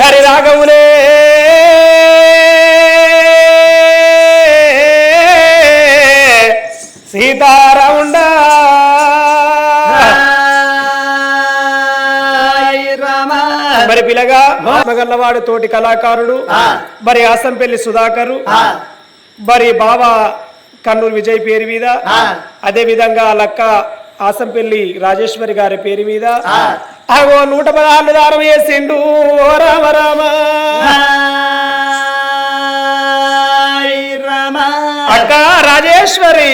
హరి రాఘవులే సీతారాముండా మరి పిల్లగా మగల్లవాడు తోటి కళాకారుడు మరి ఆసంపల్లి సుధాకరు మరి బావ కన్నూరు విజయ్ పేరు మీద అదే విధంగా లక్క ఆసంపల్లి రాజేశ్వరి గారి పేరు మీద అగో నూట పదహారు దారం వేసిండు. ఓ రామ రామ. అక్క రాజేశ్వరి.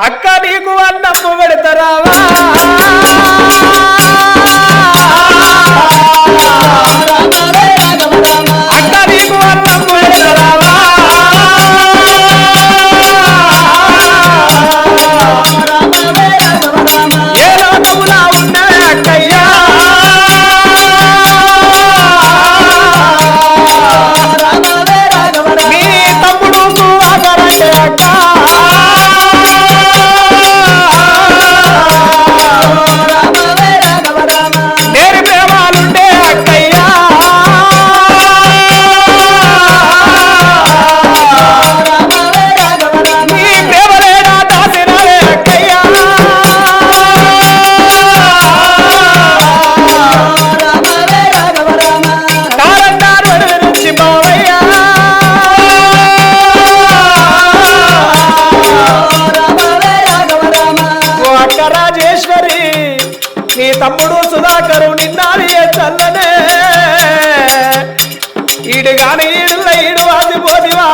అక్క నీకు అన్నము పెడతారావా? తమ్ముడు సుధాకరు నిన్నాది చల్లనే. ఈడు గాని ఈడుల ఈడు పోదివా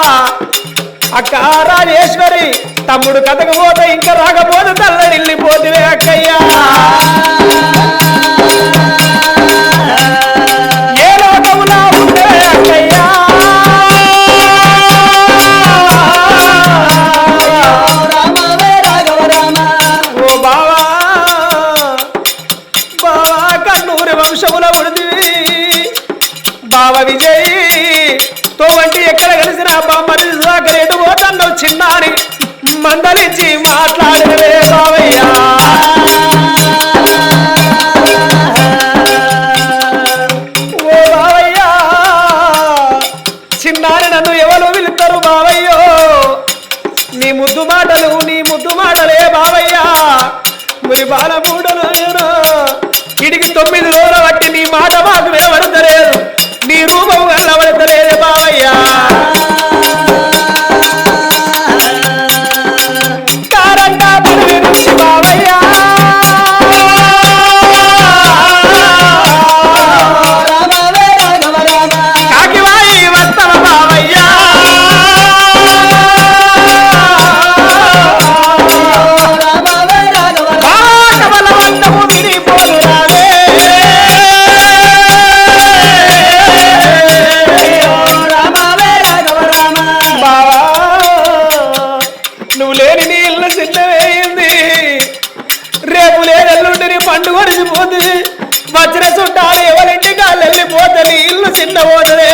అక్క రాజేశ్వరి తమ్ముడు కథకు పోతే ఇంకా రాకపోతే తల్లడిల్లిపోతివే అక్కయ్యా. కన్నూరి ఉడిదివి బావ విజయ్తో వంటి ఎక్కడ కలిసిన బామ్మని సుధాకర్ ఎటు పోతన్నావు చిన్నాని మందలించి మాట్లాడలే బావయ్యా. ఓ బావయ్యా చిన్నాని నన్ను ఎవరు పిలుస్తారు బావయ్యో? నీ ముద్దు మాటలు నీ ముద్దు మాటలే బావయ్యా. మరి నేను ఇడికి తొమ్మిది రోజుల పోతుంది. కొడిచిపోతుంది వచ్చిన చుట్టాలు ఎవరింటి కాళ్ళు వెళ్ళిపోతే ఇల్లు చిన్న పోతుంది.